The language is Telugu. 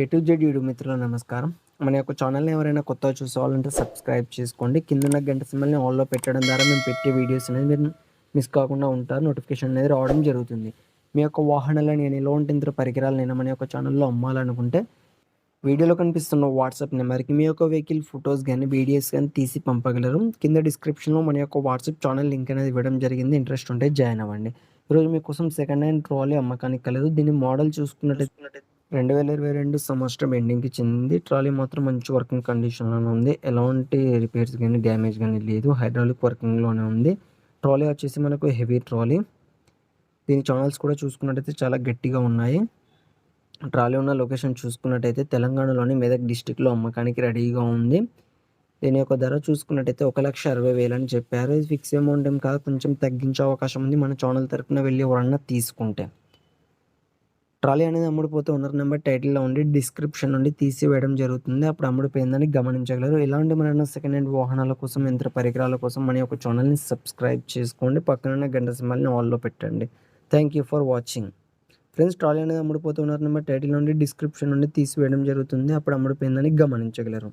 ఏ టు జెడ్ యూడు మిత్రులు నమస్కారం. మన యొక్క ఛానల్ని ఎవరైనా కొత్తగా చూసుకోవాలంటే సబ్స్క్రైబ్ చేసుకోండి. కింద గంట సిమ్మల్ని ఆన్లో పెట్టడం ద్వారా మేము పెట్టే వీడియోస్ అనేది మీరు మిస్ కాకుండా ఉంటారు. నోటిఫికేషన్ అనేది రావడం జరుగుతుంది. మీ యొక్క వాహనాలను నేను ఎలాంటి ఇంత పరికరాలు నేను మన యొక్క ఛానల్లో అమ్మాలనుకుంటే వీడియోలో కనిపిస్తున్న వాట్సాప్ నెంబర్కి మీ యొక్క వెహికల్ ఫొటోస్ కానీ వీడియోస్ కానీ తీసి పంపగలరు. కింద డిస్క్రిప్షన్లో మన యొక్క వాట్సాప్ ఛానల్ లింక్ అనేది ఇవ్వడం జరిగింది. ఇంట్రెస్ట్ ఉంటే జాయిన్ అవ్వండి. ఈరోజు మీకోసం సెకండ్ హ్యాండ్ ట్రాలీ అమ్మకానికి కలదు. దీని మోడల్ చూసుకున్నట్టు రెండు వేల ఇరవై రెండు సంవత్సరం ఎండింగ్కి చెందింది. ట్రాలీ మాత్రం మంచి వర్కింగ్ కండిషన్లోనే ఉంది. ఎలాంటి రిపేర్స్ కానీ డ్యామేజ్ కానీ లేదు. హైడ్రాలిక్ వర్కింగ్లోనే ఉంది. ట్రాలీ వచ్చేసి మనకు హెవీ ట్రాలీ దీని ఛానల్స్ కూడా చూసుకున్నట్టయితే చాలా గట్టిగా ఉన్నాయి. ట్రాలీ ఉన్న లొకేషన్ చూసుకున్నట్టయితే తెలంగాణలోని మెదక్ డిస్టిక్లో అమ్మకానికి రెడీగా ఉంది. దీని యొక్క ధర చూసుకున్నట్టయితే ఒక లక్ష అరవై వేలు అని చెప్పారు. ఇది ఫిక్స్ అమౌంట్ ఏం కాదు. కొంచెం తగ్గించే అవకాశం ఉంది. మన ఛానల్ తరఫున వెళ్ళి ఎవరన్నా తీసుకుంటే. ట్రాలీ అనేది అమ్ముడుపోతే ఓనర్ నెంబర్ టైటిల్లో ఉండి డిస్క్రిప్షన్ నుండి తీసివేయడం జరుగుతుంది. అప్పుడు అమ్ముడిపోయిందని గమనించగలరు. ఇలాంటి మన సెకండ్ హ్యాండ్ వాహనాల కోసం యంత్ర పరికరాల కోసం మన యొక్క ఛానల్ని సబ్స్క్రైబ్ చేసుకోండి. పక్కన గంట సింహాలని ఆల్లో పెట్టండి. Thank you for watching. Friends trolley అనేది అమ్ముడుపోతే ఓనర్ నెంబర్ టైటిల్ నుండి డిస్క్రిప్షన్ నుండి తీసివేయడం జరుగుతుంది. అప్పుడు అమ్ముడిపోయిందని గమనించగలరు.